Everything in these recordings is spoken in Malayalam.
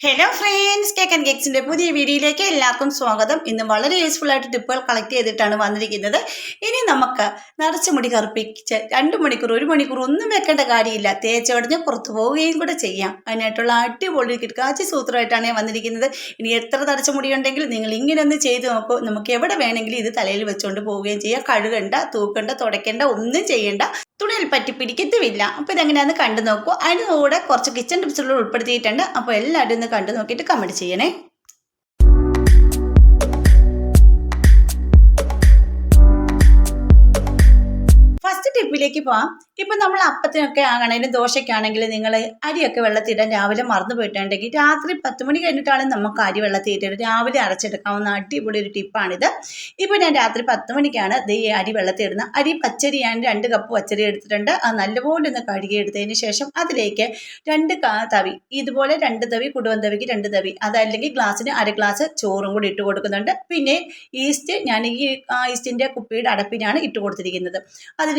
ഹലോ ഫ്രണ്ട്സ് കേക്ക് ആൻഡ് കേക്സിന്റെ പുതിയ വീഡിയോയിലേക്ക് എല്ലാവർക്കും സ്വാഗതം. ഇന്ന് വളരെ യൂസ്ഫുൾ ആയിട്ട് ടിപ്പുകൾ കളക്ട് ചെയ്തിട്ടാണ് വന്നിരിക്കുന്നത്. ഇനി നമുക്ക് നിറച്ച് മുടി കറുപ്പിച്ച് രണ്ട് മണിക്കൂർ ഒരു മണിക്കൂർ ഒന്നും വെക്കേണ്ട കാര്യമില്ല. തേച്ചോടഞ്ഞ് പുറത്തു പോവുകയും കൂടെ ചെയ്യാം. അതിനായിട്ടുള്ള അടിപൊളി കിടക്കാച്ചി സൂത്രമായിട്ടാണ് ഞാൻ വന്നിരിക്കുന്നത്. ഇനി എത്ര നിറച്ച മുടിയുണ്ടെങ്കിൽ നിങ്ങൾ ഇങ്ങനെ ഒന്ന് ചെയ്ത് നോക്കൂ. നമുക്ക് എവിടെ വേണമെങ്കിലും ഇത് തലയിൽ വെച്ചുകൊണ്ട് പോവുകയും ചെയ്യാം. കഴുകണ്ട തൂക്കണ്ട തുടയ്ക്കേണ്ട ഒന്നും ചെയ്യണ്ട. തുണിയിൽ പറ്റി പിടിക്കത്തുമില്ല. അപ്പോൾ ഇതെങ്ങനെയാണെന്ന് കണ്ടു നോക്കൂ. അതിന് കൂടെ കുറച്ച് കിച്ചൺ ടിപ്സുകൾ ഉൾപ്പെടുത്തിയിട്ടുണ്ട്. അപ്പോൾ എല്ലാവരും ഒന്ന് കണ്ടു നോക്കിയിട്ട് കമന്റ് ചെയ്യണേ. ഫസ്റ്റ് ടിപ്പിലേക്ക് പോവാം. ഇപ്പം നമ്മൾ അപ്പത്തിനൊക്കെ ആകണേലും ദോശയ്ക്കാണെങ്കിലും നിങ്ങൾ അരിയൊക്കെ വെള്ളത്തിടാൻ രാവിലെ മറന്നു പോയിട്ടുണ്ടെങ്കിൽ രാത്രി പത്ത് മണി കഴിഞ്ഞിട്ടാണ് നമുക്ക് അരി വെള്ളത്തിയിട്ട് രാവിലെ അരച്ചെടുക്കാവുന്ന അടിപൊളി ഒരു ടിപ്പാണിത് ഇപ്പോൾ ഞാൻ രാത്രി പത്ത് മണിക്കാണ് ഈ അരി വെള്ളത്തിയിടുന്നത്. അരി പച്ചരി ഞാൻ രണ്ട് കപ്പ് പച്ചരി എടുത്തിട്ടുണ്ട്. അത് നല്ലപോലെ ഒന്ന് കഴുകി എടുത്തതിന് ശേഷം അതിലേക്ക് രണ്ട് തവി ഇതുപോലെ രണ്ട് തവി കുടുവൻ തവിക്ക് രണ്ട് തവി അതല്ലെങ്കിൽ ഗ്ലാസ്സിന് അര ഗ്ലാസ് ചോറും കൂടി ഇട്ട് കൊടുക്കുന്നുണ്ട്. പിന്നെ ഈസ്റ്റ് ഞാൻ ഈ ഈസ്റ്റിന്റെ കുപ്പിയുടെ അടപ്പിനാണ് ഇട്ട് കൊടുത്തിരിക്കുന്നത്.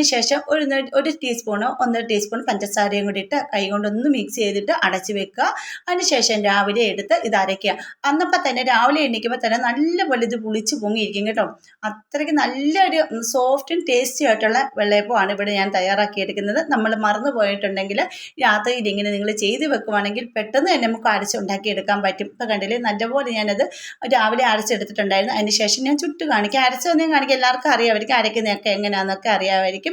അതിനുശേഷം ഒരു ഒരു ടീസ്പൂണോ ഒന്നര ടീസ്പൂൺ പഞ്ചസാരയും കൂടി ഇട്ട് കൈ കൊണ്ടൊന്ന് മിക്സ് ചെയ്തിട്ട് അടച്ച് വെക്കുക. അതിനുശേഷം രാവിലെ എടുത്ത് ഇത് അരയ്ക്കുക. അന്നപ്പോൾ തന്നെ രാവിലെ എണീക്കുമ്പോൾ തന്നെ നല്ലപോലെ ഇത് പുളിച്ച് പൊങ്ങിയിരിക്കും കേട്ടോ. അത്രയ്ക്ക് നല്ലൊരു സോഫ്റ്റും ടേസ്റ്റി ആയിട്ടുള്ള വെള്ളയപ്പമാണ് ഇവിടെ ഞാൻ തയ്യാറാക്കിയെടുക്കുന്നത്. നമ്മൾ മറന്നു പോയിട്ടുണ്ടെങ്കിൽ രാത്രിയിൽ ഇങ്ങനെ നിങ്ങൾ ചെയ്ത് വെക്കുവാണെങ്കിൽ പെട്ടെന്ന് തന്നെ നമുക്ക് അരച്ചുണ്ടാക്കി എടുക്കാൻ പറ്റും. ഇപ്പം കണ്ടില്ലേ നല്ലപോലെ ഞാനത് രാവിലെ അരച്ചെടുത്തിട്ടുണ്ടായിരുന്നു. അതിന് ശേഷം ഞാൻ ചുട്ട് കാണിക്കാം. അരച്ചൊന്നും കാണിക്കാം. എല്ലാവർക്കും അറിയാമായിരിക്കും അരയ്ക്കുന്നതൊക്കെ എങ്ങനെയാണെന്നൊക്കെ അറിയാമായിരിക്കും.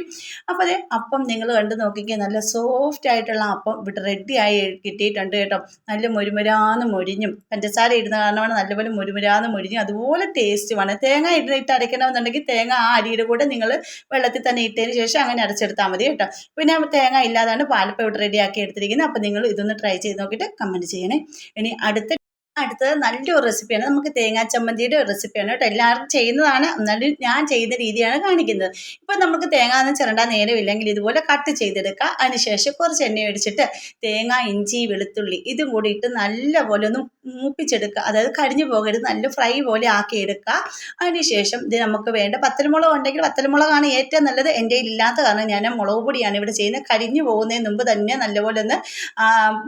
അപ്പോൾ അതെ അപ്പം നിങ്ങൾ കണ്ട് നോക്കിക്കുക നല്ല സോഫ്റ്റ് ആയിട്ടുള്ള അപ്പം ഇവിടെ റെഡി ആയി കിട്ടിയിട്ടുണ്ട് കേട്ടോ. നല്ല മുരുമുരാന്ന് മൊരിഞ്ഞും. പഞ്ചസാര ഇടുന്ന കാരണമാണ് നല്ലപോലെ മുരുമുരാന്ന് മൊരിഞ്ഞും. അതുപോലെ ടേസ്റ്റുമാണ് തേങ്ങ ഇട്ട് അരയ്ക്കണമെന്നുണ്ടെങ്കിൽ തേങ്ങ ആ അരിയുടെ കൂടെ നിങ്ങൾ വെള്ളത്തിൽ തന്നെ ഇട്ടതിന് ശേഷം അങ്ങനെ അരച്ചെടുത്താൽ മതി കേട്ടോ. പിന്നെ തേങ്ങ ഇല്ലാതാണ് പാലപ്പം ഇവിടെ റെഡിയാക്കി എടുത്തിരിക്കുന്നത് അപ്പോൾ നിങ്ങൾ ഇതൊന്ന് ട്രൈ ചെയ്ത് നോക്കിയിട്ട് കമന്റ് ചെയ്യണേ. ഇനി അടുത്ത അടുത്തത് നല്ലൊരു റെസിപ്പിയാണ് നമുക്ക് തേങ്ങാ ചമ്മന്തിയുടെ ഒരു റെസിപ്പിയാണ് കേട്ടോ. എല്ലാവരും ചെയ്യുന്നതാണ്. എന്നാലും ഞാൻ ചെയ്യുന്ന രീതിയാണ് കാണിക്കുന്നത്. ഇപ്പം നമുക്ക് തേങ്ങ ഒന്നും ചിരണ്ടാൻ നേരമില്ലെങ്കിൽ ഇതുപോലെ കട്ട് ചെയ്തെടുക്കുക. അതിനുശേഷം കുറച്ച് എണ്ണ ഒഴിച്ചിട്ട് തേങ്ങ ഇഞ്ചി വെളുത്തുള്ളി ഇതും കൂടി ഇട്ട് നല്ലപോലെ ഒന്ന് മൂപ്പിച്ചെടുക്കുക. അതായത് കരിഞ്ഞു പോകരുത്. നല്ല ഫ്രൈ പോലെ ആക്കി എടുക്കുക. അതിനുശേഷം ഇത് നമുക്ക് വേണ്ട പത്തലമുളക് ഉണ്ടെങ്കിൽ പത്തലമുളകാണ് ഏറ്റവും നല്ലത്. എന്റെ ഇല്ലാത്ത കാരണം ഞാൻ മുളക് പൊടിയാണ് ഇവിടെ ചെയ്യുന്നത്. കരിഞ്ഞു പോകുന്നതിന് മുമ്പ് തന്നെ നല്ലപോലെ ഒന്ന്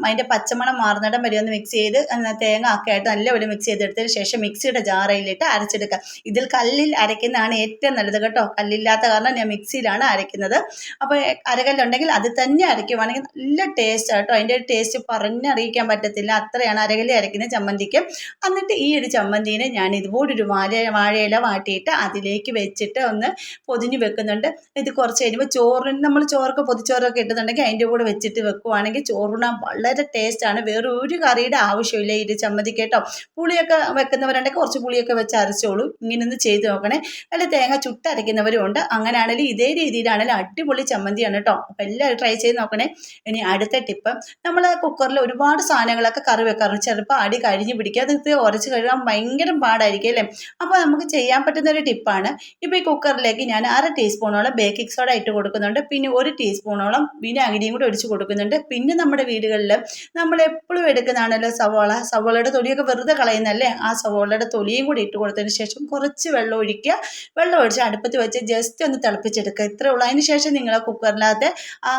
അതിന്റെ പച്ചമണം മാറുന്നിടം വരെ ഒന്ന് മിക്സ് ചെയ്ത് തേങ്ങ ഒക്കെ ആയിട്ട് നല്ലപോലെ മിക്സ് ചെയ്തെടുത്തതിന് ശേഷം മിക്സിയുടെ ജാറയിലിട്ട് അരച്ചെടുക്കുക. ഇതിൽ കല്ലിൽ അരയ്ക്കുന്നതാണ് ഏറ്റവും നല്ലത് കേട്ടോ. കല്ലില്ലാത്ത കാരണം ഞാൻ മിക്സിയിലാണ് അരയ്ക്കുന്നത്. അപ്പോൾ അരകല്ലുണ്ടെങ്കിൽ അത് തന്നെ അരയ്ക്കുവാണെങ്കിൽ നല്ല ടേസ്റ്റ് കേട്ടോ. അതിന്റെ ടേസ്റ്റ് പറഞ്ഞറിയിക്കാൻ പറ്റത്തില്ല. അത്രയാണ് അരകല്ലി അരയ്ക്കുന്ന ചമ്മന്തിക്ക്. എന്നിട്ട് ഈ ഒരു ചമ്മന്തിനെ ഞാൻ ഇതുപോലൊരു വാഴ വാഴയില വാട്ടിയിട്ട് അതിലേക്ക് വെച്ചിട്ട് ഒന്ന് പൊതിഞ്ഞ് വെക്കുന്നുണ്ട്. ഇത് കുറച്ച് കഴിയുമ്പോൾ ചോറിന് നമ്മൾ ചോറൊക്കെ പൊതിച്ചോറൊക്കെ ഇട്ടുന്നുണ്ടെങ്കിൽ അതിന്റെ കൂടെ വെച്ചിട്ട് വെക്കുവാണെങ്കിൽ ചോറുണ്ണാൻ വളരെ ടേസ്റ്റാണ് വേറെ ഒരു കറിയുടെ ആവശ്യമില്ല ഈ ഒരു ചമ്മന്തി കേട്ടോ. പുളിയൊക്കെ വെക്കുന്നവരുണ്ടെങ്കിൽ കുറച്ച് പുളിയൊക്കെ വെച്ച് അരച്ചോളൂ. ഇങ്ങനെ ഒന്ന് ചെയ്ത് നോക്കണേ. അല്ല തേങ്ങ ചുട്ടരയ്ക്കുന്നവരും ഉണ്ട്. ഇതേ രീതിയിലാണെങ്കിലും അടിപൊളി ചമ്മന്തിയാണ് കേട്ടോ. അപ്പോൾ എല്ലാവരും ട്രൈ ചെയ്ത് നോക്കണേ. ഇനി അടുത്ത ടിപ്പ് നമ്മൾ കുക്കറിൽ ഒരുപാട് സാധനങ്ങളൊക്കെ കറി വെക്കാറുണ്ട്. ചിലപ്പോൾ അടി കഴിഞ്ഞ് പിടിക്കുക അത് ഉരച്ച് കഴുകാൻ ഭയങ്കര പാടായിരിക്കും അല്ലേ? അപ്പോൾ നമുക്ക് ചെയ്യാൻ പറ്റുന്ന ഒരു ടിപ്പാണ്. ഇപ്പോൾ ഈ കുക്കറിലേക്ക് ഞാൻ അര ടീസ്പൂണോളം ബേക്കിംഗ് സോഡ ഇട്ട് കൊടുക്കുന്നുണ്ട്. പിന്നെ ഒരു ടീസ്പൂണോളം വിനാഗിരിയും കൂടി ഒഴിച്ച് കൊടുക്കുന്നുണ്ട്. പിന്നെ നമ്മുടെ വീടുകളിൽ നമ്മൾ എപ്പോഴും എടുക്കുന്നതാണല്ലോ സവോള. സവോളയുടെ തൊലിയൊക്കെ വെറുതെ കളയുന്നല്ലേ ആ സവോളയുടെ തൊലിയും കൂടി ഇട്ട് കൊടുത്തതിന് ശേഷം കുറച്ച് വെള്ളം ഒഴിക്കുക. വെള്ളം ഒഴിച്ച് അടുപ്പത്ത് വെച്ച് ജസ്റ്റ് ഒന്ന് തിളപ്പിച്ചെടുക്കുക. ഇത്രേ ഉള്ളൂ. അതിന് ശേഷം നിങ്ങൾ കുക്കറിനകത്ത് ആ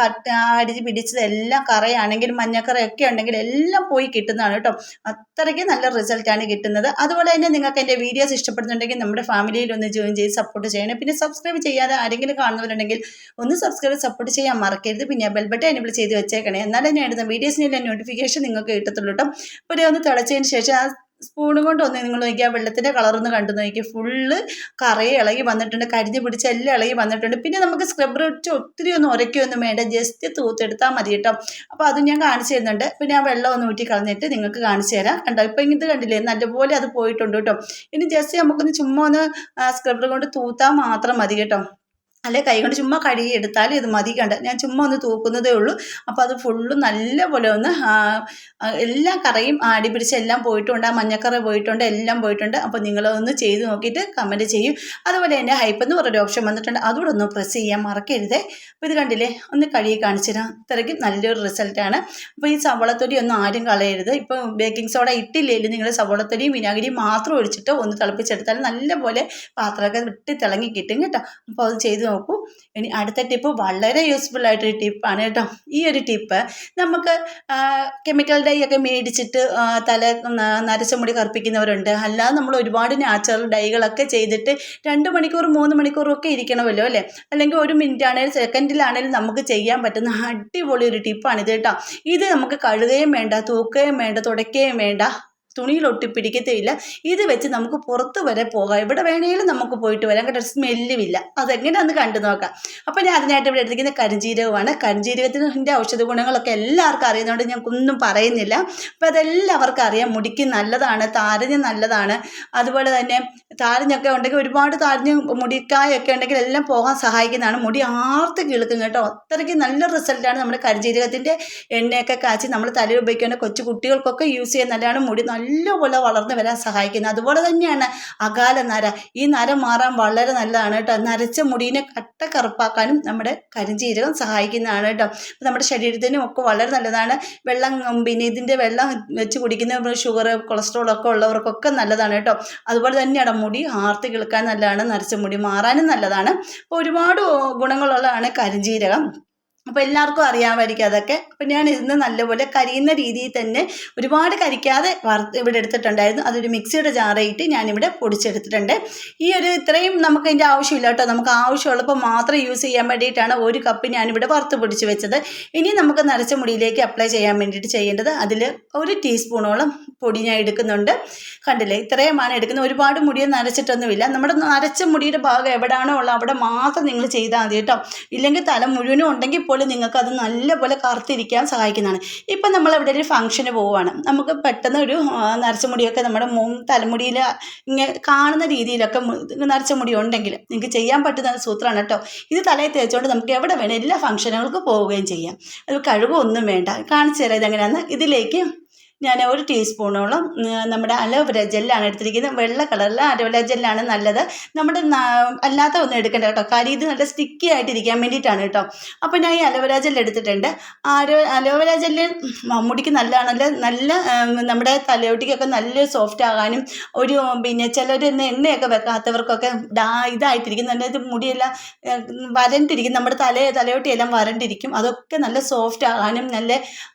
കട്ട് ആ അടിച്ച് പിടിച്ചതെല്ലാം കറയാണെങ്കിൽ മഞ്ഞക്കറയൊക്കെ ഉണ്ടെങ്കിൽ എല്ലാം പോയി കിട്ടുന്നതാണ് കേട്ടോ. അത്രയ്ക്ക് നല്ല റിസൾട്ടാണ് കിട്ടുന്നത്. അതുപോലെ തന്നെ നിങ്ങൾക്ക് എന്റെ വീഡിയോസ് ഇഷ്ടപ്പെടുന്നുണ്ടെങ്കിൽ നമ്മുടെ ഫാമിലിയിൽ ഒന്ന് ജോയിൻ ചെയ്ത് സപ്പോർട്ട് ചെയ്യണം. പിന്നെ സബ്സ്ക്രൈബ് ചെയ്യാതെ ആരെങ്കിലും കാണുന്നവരുണ്ടെങ്കിൽ ഒന്ന് സബ്സ്ക്രൈബ് സപ്പോർട്ട് ചെയ്യാൻ മറക്കരുത്. പിന്നെ ബെൽ ബട്ടൺ എനേബിൾ ചെയ്ത് വെച്ചേക്കണേ. എന്നാലേ ഞാൻ ഇടുന്ന വീഡിയോസിനെല്ലാം നോട്ടിഫിക്കേഷൻ നിങ്ങൾക്ക് കിട്ടത്തുള്ളൂ കേട്ടോ ഒരു ഒന്ന് തിളച്ചതിന് ശേഷം ആ സ്പൂൺ കൊണ്ട് ഒന്ന് നിങ്ങൾ നോക്കിയാൽ വെള്ളത്തിന്റെ കളറൊന്ന് കണ്ടു നോക്കിയാൽ ഫുള്ള് കറയെ ഇളകി വന്നിട്ടുണ്ട്. കരിഞ്ഞ് പിടിച്ച് എല്ലാം ഇളകി വന്നിട്ടുണ്ട്. പിന്നെ നമുക്ക് സ്ക്രബ്ബർ വെച്ച് ഒത്തിരി ഒന്നും ഉരയ്ക്കൊന്നും വേണ്ട. ജസ്റ്റ് തൂത്തെടുത്താൽ മതി കേട്ടോ. അപ്പോൾ അത് ഞാൻ കാണിച്ചു തരുന്നുണ്ട്. പിന്നെ ആ വെള്ളം ഒന്ന് ഊറ്റി കളഞ്ഞിട്ട് നിങ്ങൾക്ക് കാണിച്ചു തരാം. കണ്ടോ? ഇപ്പം ഇങ്ങനത്തെ കണ്ടില്ലേ? നല്ലപോലെ അത് പോയിട്ടുണ്ട് കേട്ടോ. ഇനി ജസ്റ്റ് നമുക്കൊന്ന് ചുമ്മാ ഒന്ന് സ്ക്രബ്ബർ കൊണ്ട് തൂത്താൽ മാത്രം മതി കേട്ടോ. അല്ലെ കൈ കൊണ്ട് ചുമ്മാ കഴുകി എടുത്താൽ ഇത് മതി കണ്ട. ഞാൻ ചുമ്മാ ഒന്ന് തൂക്കുന്നതേ ഉള്ളൂ. അപ്പോൾ അത് ഫുള്ളും നല്ലപോലെ ഒന്ന് ആ, ആ, എല്ലാ കറയും ആടി പിടിച്ച് എല്ലാം പോയിട്ടുണ്ട്. ആ മഞ്ഞക്കറ പോയിട്ടുണ്ട് എല്ലാം പോയിട്ടുണ്ട്. അപ്പോൾ നിങ്ങളൊന്ന് ചെയ്ത് നോക്കിയിട്ട് കമന്റ് ചെയ്യും. അതുപോലെ തന്നെ ഹൈപ്പ് എന്ന് പറഞ്ഞൊരു ഓപ്ഷൻ വന്നിട്ടുണ്ട്. അതുകൂടെ ഒന്ന് പ്രസ് ചെയ്യാൻ മറക്കരുതേ. അപ്പോൾ ഇത് കണ്ടില്ലേ ഒന്ന് കഴുകി കാണിച്ചു തരാം അത്രയ്ക്ക് നല്ലൊരു റിസൾട്ടാണ് അപ്പോൾ ഈ സവളത്തൊലി ഒന്നും ആരും കളയരുത്. ഇപ്പോൾ ബേക്കിംഗ് സോഡ ഇട്ടില്ലെങ്കിൽ നിങ്ങൾ സവളത്തൊലിയും വിനാഗിരിയും മാത്രം ഒഴിച്ചിട്ട് ഒന്ന് തിളപ്പിച്ചെടുത്താൽ നല്ലപോലെ പാത്രമൊക്കെ വിട്ട് തിളങ്ങി കിട്ടും കേട്ടോ. അപ്പോൾ അത് ചെയ്ത് നോക്കൂ ഇനി അടുത്ത ടിപ്പ് വളരെ യൂസ്ഫുൾ ആയിട്ടൊരു ടിപ്പാണ് കേട്ടോ. ഈ ഒരു ടിപ്പ് നമുക്ക് കെമിക്കൽ ഡൈ ഒക്കെ മേടിച്ചിട്ട് തല നരച്ച മുടി കറുപ്പിക്കുന്നവരുണ്ട്. അല്ലാതെ നമ്മൾ ഒരുപാട് നാച്ചുറൽ ഡൈകളൊക്കെ ചെയ്തിട്ട് രണ്ട് മണിക്കൂർ മൂന്ന് മണിക്കൂറും ഒക്കെ ഇരിക്കണമല്ലോ അല്ലേ? അല്ലെങ്കിൽ ഒരു മിനിറ്റ് ആണെങ്കിലും സെക്കൻഡിലാണെങ്കിലും നമുക്ക് ചെയ്യാൻ പറ്റുന്ന അടിപൊളി ഒരു ടിപ്പാണ് ഇത് കേട്ടോ. ഇത് നമുക്ക് കഴുകുകയും വേണ്ട തൂക്കുകയും വേണ്ട തുടയ്ക്കുകയും വേണ്ട തുണിയിൽ ഒട്ടിപ്പിടിക്കത്തേയില്ല ഇത് വെച്ച് നമുക്ക് പുറത്ത് വരെ പോകാം. എവിടെ വേണേലും നമുക്ക് പോയിട്ട് വരാം. കേട്ടോ സ്മെല്ലുമില്ല. അതെങ്ങനെയാണെന്ന് കണ്ടു നോക്കാം. അപ്പോൾ ഞാൻ അതിനായിട്ട് ഇവിടെ എടുത്തിരിക്കുന്ന കരിഞ്ജീരകമാണ് കരിഞ്ജീരകത്തിന്റെ ഔഷധ ഗുണങ്ങളൊക്കെ എല്ലാവർക്കും അറിയുന്നതുകൊണ്ട് ഒന്നും പറയുന്നില്ല. അപ്പോൾ അതെല്ലാവർക്കും അറിയാം. മുടിക്ക് നല്ലതാണ് താരഞ്ഞ് നല്ലതാണ്. അതുപോലെ തന്നെ താരഞ്ഞൊക്കെ ഉണ്ടെങ്കിൽ ഒരുപാട് താരഞ്ഞ് മുടിക്കായൊക്കെ ഉണ്ടെങ്കിൽ എല്ലാം പോകാൻ സഹായിക്കുന്നതാണ്. മുടി ആർത്ത് കിളുക്കും കേട്ടോ. അത്രയ്ക്ക് നല്ല റിസൾട്ടാണ് നമ്മുടെ കരിഞ്ജീരകത്തിന്റെ എണ്ണയൊക്കെ കാച്ചി നമ്മൾ തലയിൽ ഉപയോഗിക്കേണ്ട കൊച്ചു കുട്ടികൾക്കൊക്കെ യൂസ് ചെയ്യാൻ നല്ലതാണ്. മുടി നല്ലപോലെ വളർന്നു വരാൻ സഹായിക്കുന്നത്. അതുപോലെ തന്നെയാണ് അകാല നര. ഈ നര മാറാൻ വളരെ നല്ലതാണ് കേട്ടോ. നരച്ച മുടീനെ കട്ട കറുപ്പാക്കാനും നമ്മുടെ കരിഞ്ജീരകം സഹായിക്കുന്നതാണ് കേട്ടോ. അപ്പോൾ നമ്മുടെ ശരീരത്തിനും ഒക്കെ വളരെ നല്ലതാണ്. വെള്ളം പിന്നെ ഇതിന്റെ വെള്ളം വെച്ച് കുടിക്കുന്ന ഷുഗർ കൊളസ്ട്രോൾ ഒക്കെ ഉള്ളവർക്കൊക്കെ നല്ലതാണ് കേട്ടോ. അതുപോലെ തന്നെയാണ് മുടി ആർത്തി കിളുക്കാൻ നല്ലതാണ്. നരച്ച മുടി മാറാനും നല്ലതാണ്. ഒരുപാട് ഗുണങ്ങളുള്ളതാണ് കരിഞ്ജീരകം അപ്പോൾ എല്ലാവർക്കും അറിയാമായിരിക്കും അതൊക്കെ. അപ്പോൾ ഞാൻ ഇന്ന് നല്ലപോലെ കരിയുന്ന രീതിയിൽ തന്നെ ഒരുപാട് കരിക്കാതെ വറുത്ത് ഇവിടെ എടുത്തിട്ടുണ്ടായിരുന്നു. അതൊരു മിക്സിയുടെ ജാറയിട്ട് ഞാനിവിടെ പൊടിച്ചെടുത്തിട്ടുണ്ട്. ഈ ഒരു ഇത്രയും നമുക്ക് അതിന്റെ ആവശ്യമില്ല കേട്ടോ. നമുക്ക് ആവശ്യമുള്ളപ്പോൾ മാത്രം യൂസ് ചെയ്യാൻ വേണ്ടിയിട്ടാണ് ഒരു കപ്പ് ഞാനിവിടെ വറുത്ത് പൊടിച്ച് വെച്ചത്. ഇനി നമുക്ക് നരച്ച മുടിയിലേക്ക് അപ്ലൈ ചെയ്യാൻ വേണ്ടിയിട്ട് ചെയ്യേണ്ടത് അതിൽ ഒരു ടീസ്പൂണോളം പൊടി ഞാൻ എടുക്കുന്നുണ്ട്. കണ്ടില്ലേ? ഇത്രയുമാണ് എടുക്കുന്നത്. ഒരുപാട് മുടിയെ നരച്ചിട്ടൊന്നുമില്ല. നമ്മുടെ നരച്ച മുടിയുടെ ഭാഗം എവിടെയാണോ ഉള്ളത് അവിടെ മാത്രം നിങ്ങൾ ചെയ്താൽ മതി കേട്ടോ. ഇല്ലെങ്കിൽ തല മുഴുവനും ഉണ്ടെങ്കിൽ പോലും നിങ്ങൾക്ക് അത് നല്ലപോലെ കറുത്തിരിക്കാൻ സഹായിക്കുന്നതാണ്. ഇപ്പം നമ്മൾ അവിടെ ഒരു ഫംഗ്ഷന് പോവുകയാണ് നമുക്ക് പെട്ടെന്ന് ഒരു നരച്ചമുടിയൊക്കെ നമ്മുടെ മുൻ തലമുടിയിൽ ഇങ്ങനെ കാണുന്ന രീതിയിലൊക്കെ നരച്ചമുടി ഉണ്ടെങ്കിൽ നിങ്ങൾക്ക് ചെയ്യാൻ പറ്റുന്ന സൂത്രമാണ് കേട്ടോ. ഇത് തലയിൽ തേച്ചുകൊണ്ട് നമുക്ക് എവിടെ വേണം എല്ലാ ഫംഗ്ഷനുകൾക്ക് പോവുകയും ചെയ്യാം. അത് കഴിവൊന്നും വേണ്ട. കാണിച്ചു തരാം ഇതെങ്ങനെയാണെന്ന് ഇതിലേക്ക് ഞാൻ ഒരു ടീസ്പൂണോളം നമ്മുടെ അലോവര ജെല്ലാണ് എടുത്തിരിക്കുന്നത്. വെള്ള കളറിലെ അലോവര ജെല്ലാണ് നല്ലത്. നമ്മുടെ അല്ലാത്ത ഒന്നും എടുക്കണ്ട കേട്ടോ. കാര്യം ഇത് നല്ല സ്റ്റിക്കി ആയിട്ടിരിക്കാൻ വേണ്ടിയിട്ടാണ് കേട്ടോ. അപ്പോൾ ഞാൻ ഈ അലോവര ജെല്ല് എടുത്തിട്ടുണ്ട്. ആരോ അലോവര ജെല്ല് മമ്മൂടിക്ക് നല്ലതാണല്ലോ. നല്ല നമ്മുടെ തലയോട്ടിക്കൊക്കെ നല്ല സോഫ്റ്റ് ആകാനും ഒരു പിന്നെ ചിലർ എണ്ണയൊക്കെ വെക്കാത്തവർക്കൊക്കെ ഡാ ഇതായിട്ടിരിക്കും. നല്ല ഇത് മുടിയെല്ലാം വരണ്ടിരിക്കും. നമ്മുടെ തല തലയോട്ടിയെല്ലാം വരണ്ടിരിക്കും. അതൊക്കെ നല്ല സോഫ്റ്റ് ആകാനും നല്ല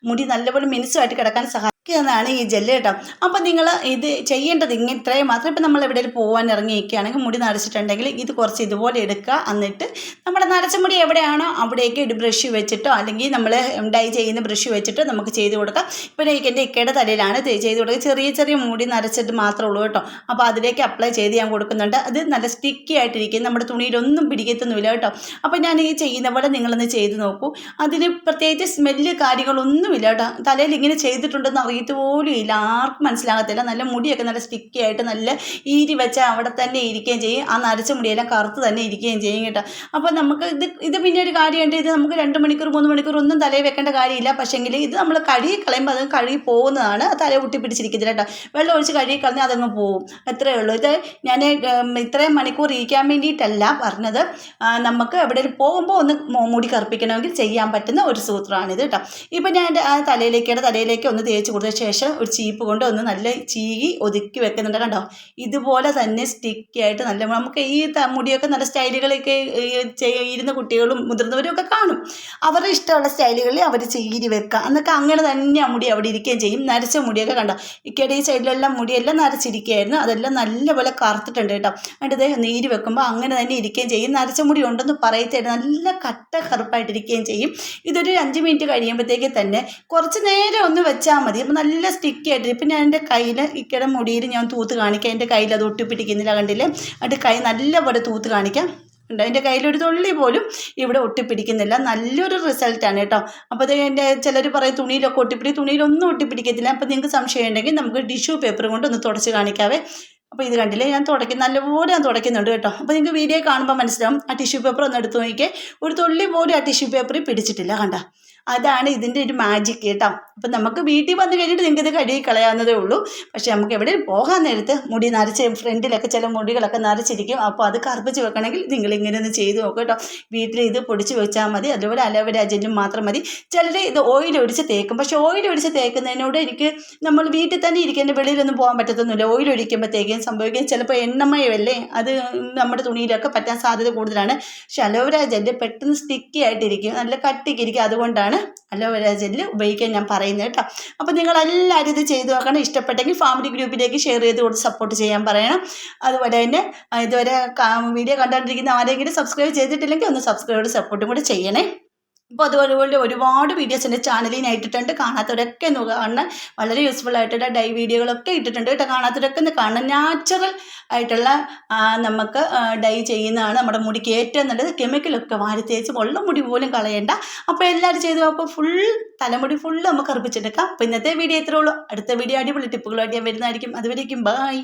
മുടി നല്ലപോലെ മിനുസമായിട്ട് കിടക്കാൻ സഹായിക്കുന്നതാണ് ഈ ജെല്ല് കേട്ടോ. അപ്പോൾ നിങ്ങൾ ഇത് ചെയ്യേണ്ടത് ഇങ്ങനെ ഇത്രയും മാത്രം. ഇപ്പം നമ്മൾ എവിടെ പോകാൻ ഇറങ്ങിയിരിക്കുകയാണെങ്കിൽ മുടി നരച്ചിട്ടുണ്ടെങ്കിൽ ഇത് കുറച്ച് ഇതുപോലെ എടുക്കുക. എന്നിട്ട് നമ്മുടെ നരച്ച മുടി എവിടെയാണോ അവിടേക്ക് ഒരു ബ്രഷ് വെച്ചിട്ടോ അല്ലെങ്കിൽ നമ്മൾ ഡൈ ചെയ്യുന്ന ബ്രഷ് വെച്ചിട്ടോ നമുക്ക് ചെയ്ത് കൊടുക്കാം. ഇപ്പോൾ എന്റെ ഇക്കയുടെ തലയിലാണ് ചെയ്ത് കൊടുക്കുക. ചെറിയ ചെറിയ മുടി നരച്ചിട്ട് മാത്രമേ ഉള്ളൂ കേട്ടോ. അപ്പോൾ അതിലേക്ക് അപ്ലൈ ചെയ്ത് ഞാൻ കൊടുക്കുന്നുണ്ട്. അത് നല്ല സ്റ്റിക്കി ആയിട്ടിരിക്കും. നമ്മുടെ തുണിയിലൊന്നും പിടിക്കത്തൊന്നുമില്ല കേട്ടോ. അപ്പോൾ ഞാൻ ഈ ചെയ്യുന്ന പോലെ നിങ്ങളൊന്ന് ചെയ്ത് നോക്കൂ. അതിന് പ്രത്യേകിച്ച് സ്മെല്ല് കാര്യങ്ങളൊന്നുമില്ല കേട്ടോ. തലയിൽ ഇങ്ങനെ ചെയ്തിട്ടുണ്ടെന്ന് അറിയത്ത് പോലും ഇല്ല. ആർക്കും മനസ്സിലാകത്തില്ല. നല്ല മുടിയൊക്കെ നല്ല സ്റ്റിക്കി ആയിട്ട് നല്ല ഈരി വെച്ച അവിടെ തന്നെ ഇരിക്കുകയും ചെയ്യും. ആ നരച്ച മുടിയെല്ലാം കറുത്ത് തന്നെ ഇരിക്കുകയും ചെയ്യും കേട്ടോ. അപ്പോൾ നമുക്ക് ഇത് ഇത് പിന്നെ ഒരു കാര്യമുണ്ട്. ഇത് നമുക്ക് രണ്ട് മണിക്കൂർ മൂന്ന് മണിക്കൂർ ഒന്നും തലയിൽ വെക്കേണ്ട കാര്യമില്ല. പക്ഷേങ്കിൽ ഇത് നമ്മൾ കഴുകി കളയുമ്പോൾ അത് കഴുകി പോകുന്നതാണ്. തല ഒട്ടി പിടിച്ചിരിക്കുന്നില്ല കേട്ടോ. വെള്ളം ഒഴിച്ച് കഴുകി കളഞ്ഞാൽ അതങ്ങ് പോകും അത്രയേ ഉള്ളൂ. ഇത് ഞാൻ ഇത്രയും മണിക്കൂർ ഇരിക്കാൻ വേണ്ടിയിട്ടല്ല പറഞ്ഞത്. നമുക്ക് എവിടെ പോകുമ്പോൾ ഒന്ന് മുടി കറുപ്പിക്കണമെങ്കിൽ ചെയ്യാൻ പറ്റുന്ന ഒരു സൂത്രമാണിത് കേട്ടോ. ഇപ്പം ഞാൻ എന്റെ ആ തലയിലേക്കാണ് തലയിലേക്ക് ഒന്ന് തേച്ച് കൊടുത്ത ശേഷം ഒരു ചീപ്പ് കൊണ്ട് ഒന്ന് നല്ല ചീകി ഒതുക്കി വെക്കുന്നുണ്ട്. കണ്ടോ? ഇതുപോലെ തന്നെ സ്റ്റിക്കി ആയിട്ട് നല്ല നമുക്ക് ഈ മുടിയൊക്കെ നല്ല സ്റ്റൈലുകളൊക്കെ ചെയ്യുന്ന കുട്ടികളും മുതിർന്നവരും ഒക്കെ കാണും. അവരുടെ ഇഷ്ടമുള്ള സ്റ്റൈലുകളിൽ അവർ ചീരി വെക്കുക. എന്നൊക്കെ അങ്ങനെ തന്നെ ആ മുടി അവിടെ ഇരിക്കുകയും ചെയ്യും. നരച്ച മുടിയൊക്കെ കണ്ടോ? ഇക്കയുടെ ഈ സൈഡിലെല്ലാം മുടിയെല്ലാം നരച്ചിരിക്കുകയായിരുന്നു. അതെല്ലാം നല്ലപോലെ കറുത്തിട്ടുണ്ട് കേട്ടോ. എന്നിട്ട് ഇദ്ദേഹം നീര് വെക്കുമ്പോൾ അങ്ങനെ തന്നെ ഇരിക്കുകയും ചെയ്യും. നരച്ച മുടി ഉണ്ടെന്ന് പറയത്തേരും നല്ല കട്ട കറുപ്പായിട്ടിരിക്കുകയും ചെയ്യും. ഇതൊരു അഞ്ച് മിനിറ്റ് കഴിയുമ്പോഴത്തേക്ക് തന്നെ കുറച്ച് നേരം ഒന്ന് വെച്ചാൽ മതി. അപ്പോൾ നല്ല സ്റ്റിക്കി ആയിട്ട്. ഇപ്പം ഞാൻ എന്റെ കയ്യിൽ ഇക്കയുടെ മുടിയിൽ ഞാൻ തൂത്ത് കാണിക്കാം. എന്റെ കയ്യിൽ അത് ഒട്ടിപ്പിടിക്കുന്നില്ല കണ്ടില്ലേ? എന്നിട്ട് കൈ നല്ലപോലെ തൂത്ത് കാണിക്കാം. ഉണ്ട് എന്റെ കയ്യിലൊരു തുള്ളി പോലും ഇവിടെ ഒട്ടിപ്പിടിക്കുന്നില്ല. നല്ലൊരു റിസൾട്ടാണ് കേട്ടോ. അപ്പോൾ അത് എന്റെ ചിലർ പറയും തുണിയിലൊക്കെ ഒട്ടിപ്പിടി തുണിയിലൊന്നും ഒട്ടിപ്പിടിക്കത്തില്ല. അപ്പോൾ നിങ്ങൾക്ക് സംശയം ഉണ്ടെങ്കിൽ നമുക്ക് ടിഷ്യൂ പേപ്പർ കൊണ്ട് ഒന്ന് തുടച്ച് കാണിക്കാവേ. അപ്പോൾ ഇത് കണ്ടില്ലേ? ഞാൻ തുടയ്ക്കും നല്ലപോലെ ഞാൻ തുടയ്ക്കുന്നുണ്ട് കേട്ടോ. അപ്പോൾ നിങ്ങൾക്ക് വീഡിയോ കാണുമ്പോൾ മനസ്സിലാവും ആ ടിഷ്യൂ പേപ്പർ ഒന്ന് എടുത്ത് നോക്കിയേ ഒരു തുള്ളി പോലും ആ ടിഷ്യൂ പേപ്പറിൽ പിടിച്ചിട്ടില്ല കണ്ട? അതാണ് ഇതിന്റെ ഒരു മാജിക് കേട്ടോ. അപ്പം നമുക്ക് വീട്ടിൽ വന്നു കഴിഞ്ഞിട്ട് നിങ്ങൾക്ക് ഇത് കഴുകി കളയാവുന്നതേ ഉള്ളൂ. പക്ഷേ നമുക്ക് എവിടെ പോകാൻ നേരത്ത് മുടി നരച്ച് ഫ്രണ്ടിലൊക്കെ ചില മുടികളൊക്കെ നരച്ചിരിക്കും. അപ്പോൾ അത് കറുപ്പിച്ച് വെക്കണമെങ്കിൽ നിങ്ങൾ ഇങ്ങനെ ഒന്ന് ചെയ്ത് നോക്കുക കേട്ടോ. വീട്ടിൽ ഇത് പൊടിച്ച് വെച്ചാൽ മതി. അതുപോലെ അലോവേര ജെല്ലും മാത്രം മതി. ചിലർ ഇത് ഓയിൽ ഒഴിച്ച് തേക്കും. പക്ഷേ ഓയിൽ ഒഴിച്ച് തേക്കുന്നതിനോട് എനിക്ക് നമ്മൾ വീട്ടിൽ തന്നെ ഇരിക്കേണ്ട വെളിയിലൊന്നും പോകാൻ പറ്റത്തൊന്നുമില്ല. ഓയിൽ ഒഴിക്കുമ്പോഴത്തേക്കും സംഭവിക്കും. ചിലപ്പോൾ എണ്ണമയമല്ലേ അത് നമ്മുടെ തുണിയിലൊക്കെ പറ്റാൻ സാധ്യത കൂടുതലാണ്. പക്ഷേ അലോവേര ജെല്ല് പെട്ടെന്ന് സ്റ്റിക്കി ആയിട്ടിരിക്കും. നല്ല കട്ടിക്കിരിക്കും അതുകൊണ്ടാണ് അലോവേര ജെല്ല് ഉപയോഗിക്കാൻ ഞാൻ പറയുന്നത് കേട്ടോ. അപ്പോൾ നിങ്ങളെല്ലാവരും ഇത് ചെയ്തു നോക്കണം. ഇഷ്ടപ്പെട്ടെങ്കിൽ ഫാമിലി ഗ്രൂപ്പിലേക്ക് ഷെയർ ചെയ്ത് കൊടുത്ത് സപ്പോർട്ട് ചെയ്യാൻ പറയണം. അതുപോലെ തന്നെ ഇതുവരെ വീഡിയോ കണ്ടുകൊണ്ടിരിക്കുന്ന ആരെങ്കിലും സബ്സ്ക്രൈബ് ചെയ്തിട്ടില്ലെങ്കിൽ ഒന്ന് സബ്സ്ക്രൈബ് സപ്പോർട്ടും കൂടെ ചെയ്യണേ. അപ്പോൾ അതുപോലെ ഒരുപാട് വീഡിയോസ് എന്റെ ചാനലിൽ ഞാൻ ഇട്ടിട്ടുണ്ട്. കാണാത്തവരൊക്കെ ഒന്ന് കാണണം. വളരെ യൂസ്ഫുൾ ആയിട്ടുള്ള ഡൈ വീഡിയോകളൊക്കെ ഇട്ടിട്ടുണ്ട് കേട്ടോ. കാണാത്തവരൊക്കെ ഒന്ന് കാണണം. നാച്ചുറൽ ആയിട്ടുള്ള നമുക്ക് ഡൈ ചെയ്യുന്നതാണ് നമ്മുടെ മുടിക്ക് ഏറ്റവും നല്ലത്. കെമിക്കലൊക്കെ വാരി തേച്ച് വെള്ളം മുടി പോലും കളയണ്ട. അപ്പോൾ എല്ലാവരും ചെയ്ത് നോക്കുമ്പോൾ ഫുൾ തലമുടി ഫുള്ള് നമുക്ക് അർപ്പിച്ചെടുക്കാം. അപ്പോൾ ഇന്നത്തെ വീഡിയോ ഇത്രേ ഉള്ളൂ. അടുത്ത വീഡിയോ അടിപൊളി ടിപ്പുകളായിട്ട് ഞാൻ വരുന്നതായിരിക്കും. അതുവരേക്കും ബായ്